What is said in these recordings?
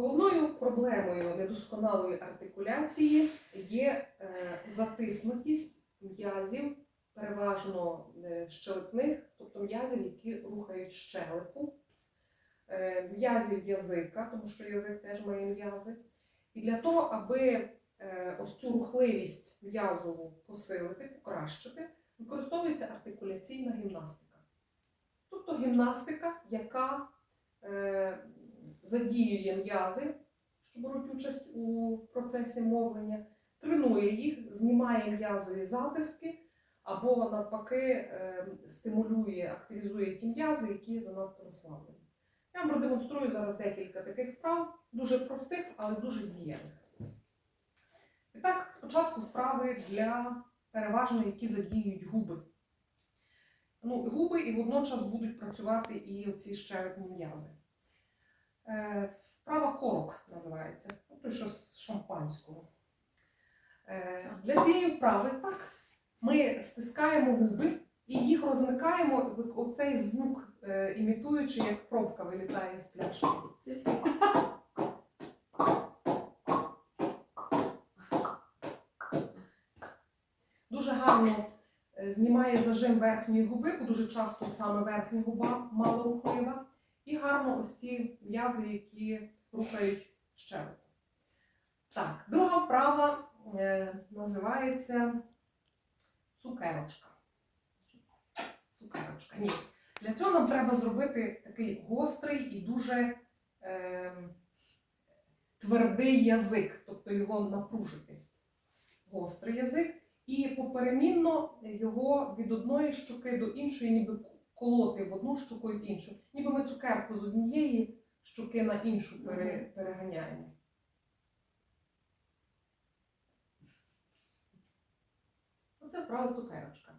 Головною проблемою недосконалої артикуляції є е, затиснутість м'язів, переважно е, щелепних, тобто м'язів, які рухають щелепу, е, м'язів язика, тому що язик теж має м'язи. І для того, аби ось цю рухливість м'язову посилити, покращити, використовується артикуляційна гімнастика. Тобто гімнастика, яка задіює м'язи, що беруть участь у процесі мовлення, тренує їх, знімає м'язові затиски, або навпаки е, стимулює, активізує ті м'язи, які занадто розслаблені. Я вам продемонструю зараз декілька таких вправ, дуже простих, але дуже дієвих. І так, спочатку вправи для переважно, які задіюють губи. Ну, губи і водночас будуть працювати і оці щелепні м'язи. Е, Вправа корок називається, той, що з шампанського. Е, Для цієї вправи так, ми стискаємо губи і їх розмикаємо, оцей звук е, імітуючи, як пробка вилітає з пляшки. Це всі. Дуже гарно знімає зажим верхньої губи, бо дуже часто саме верхня губа малорухлива. І гарно ось ці м'язи, які рухають щелепу. Так, друга вправа е, називається цукерочка. Цукерочка. Ні. Для цього нам треба зробити такий гострий і дуже е, твердий язик, тобто його напружити. Гострий язик. І поперемінно його від одної щоки до іншої, ніби колоти в одну щоку і в іншу. Ніби ми цукерку з однієї щоки на іншу пере, переганяємо. Оце вправа цукерочка.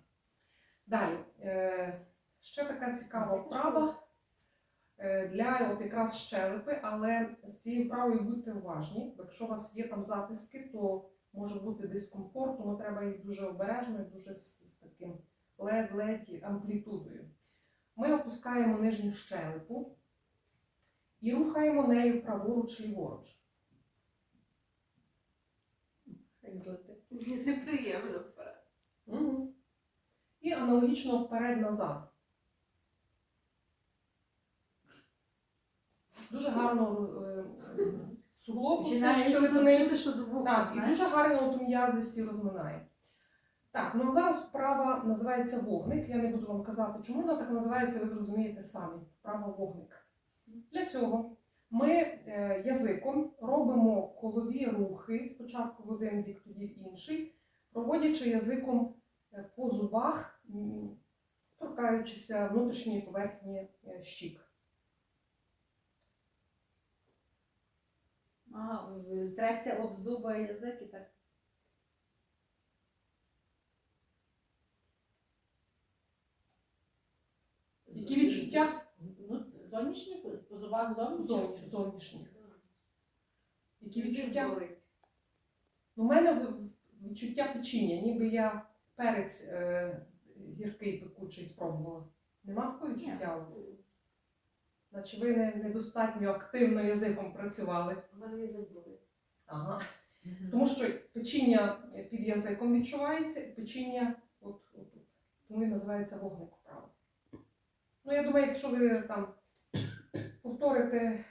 Далі. Е, ще така цікава вправа е, для от якраз щелепи, але з цією вправою будьте уважні, бо якщо у вас є там затиски, то може бути дискомфорт, тому треба їх дуже обережно і дуже з, з таким ледь-ледь амплітудою. Ми опускаємо нижню щелепу і рухаємо нею праворуч ліворуч. Неприємно вперед. І аналогічно вперед-назад. Дуже гарно е, е, суглоб цей чути, що до вуха, Так, і знаєш. дуже гарно от м'язи всі розминає. Так, ну а зараз вправа називається вогник. Я не буду вам казати, чому вона так називається, ви зрозумієте самі. Вправа вогник. Для цього ми е, язиком робимо колові рухи спочатку в один бік, тоді в інший, проводячи язиком е, по зубах, торкаючися внутрішньої поверхні е, щік. А, треться об зуба язик і так. Які? Ну, зовнішні, по- по зубах зовнішні. Які відчуття? У мене відчуття печіння, ніби я перець е, гіркий пекучий спробувала. Нема такого відчуття у вас? Наче ви не, недостатньо активно язиком працювали. У мене язик болить. Ага. Тому що печіння під язиком відчувається, і печіння от, от, от. Тому і називається вогник вправо. Ну, я думаю, якщо ви там повторите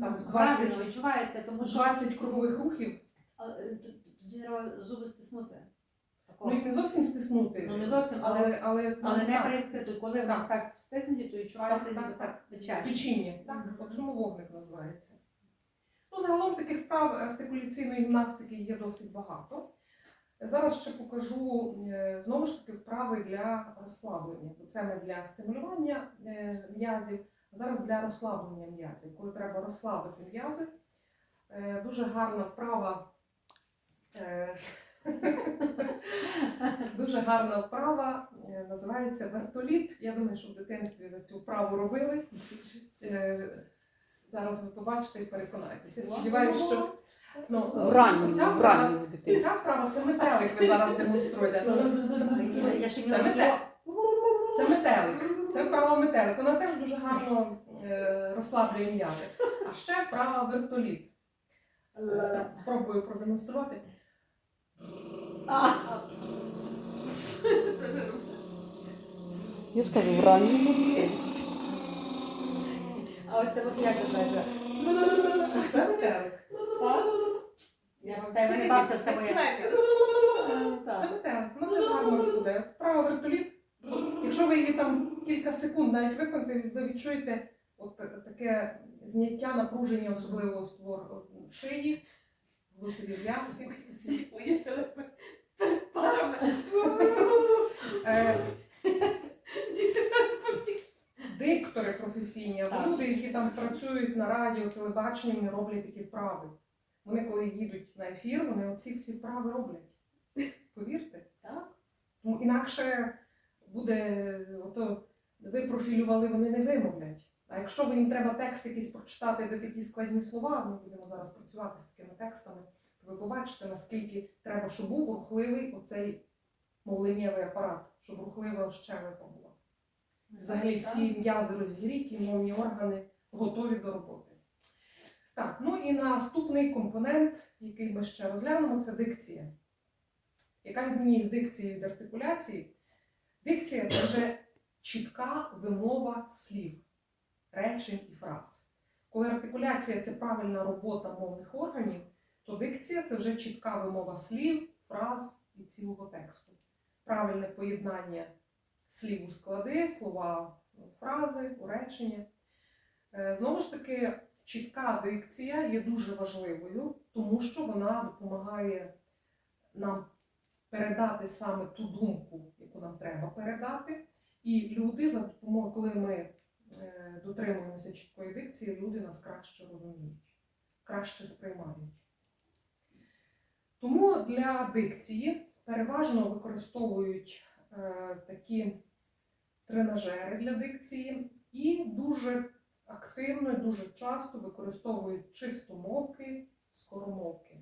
Там з 20 Правильно відчувається, тому з що 20 кругових рухів, А, е, т- тоді треба зуби стиснути. ну їх не зовсім стиснути. Ну, не зовсім, але- але, але, ну, Але не так. Коли в нас так стиснуті, то відчувається Так, ніби так, так печать. Печіння, так, Мгм. от чому вогник називається. Ну, загалом таких вправ артикуляційної гімнастики є досить багато. Зараз ще покажу е, знову ж таки вправи для розслаблення. Це ми для стимулювання е, м'язів, а зараз для розслаблення м'язів. Коли треба розслабити м'язи, Е, дуже гарна вправа. Дуже гарна вправа називається вертоліт. Я думаю, що в дитинстві ви цю вправу робили. Зараз ви побачите і переконаєтеся. Я сподіваюся, що ну, В ранньому, ця в вправа, дитинстві. ця вправа це метелик, ви зараз демонструєте. Я ще Це метелик. Це метелик. Це вправа метелик. Вона теж дуже гарно е, розслаблює м'язи. І ще вправа вертоліт. Е, Спробую продемонструвати. А, Я ж кажу, в ранньому дитинстві. а оце от як називається? Це метелик. Так? Мене бабця все моє. Це метелик. Вона теж гарно розсудає. Вправа вертоліт. Якщо ви її там кілька секунд навіть виконати, ви відчуєте от таке зняття напруження особливого створ в шиї, голосові зв'язки. Перед парами. Е, диктори професійні, або Так. люди, які там працюють на радіо, телебаченні, вони роблять такі вправи. Вони, коли їдуть на ефір, вони оці всі вправи роблять. Повірте. Так. Тому інакше буде, ото ви профілювали, вони не вимовлять. А якщо ви їм треба текст якийсь прочитати, де такі складні слова, ми будемо зараз працювати з такими текстами, то ви побачите, наскільки треба, щоб був рухливий оцей мовленнєвий апарат, щоб рухлива щелепа була. Взагалі всі м'язи розігріті, мовні органи готові до роботи. Так, ну і наступний компонент, який ми ще розглянемо, це дикція. Яка відмінність дикції від артикуляції? Дикція це вже чітка вимова слів, речень і фраз. Коли артикуляція це правильна робота мовних органів, то дикція це вже чітка вимова слів, фраз і цілого тексту. Правильне поєднання слів у склади, слова у фрази, у речення. Е, Знову ж таки, чітка дикція є дуже важливою, тому що вона допомагає нам передати саме ту думку, яку нам треба передати. І люди, за допомогою, коли ми е, дотримуємося чіткої дикції, люди нас краще розуміють, краще сприймають. Тому для дикції переважно використовують е, такі тренажери для дикції і дуже активно і дуже часто використовують чистомовки, скоромовки.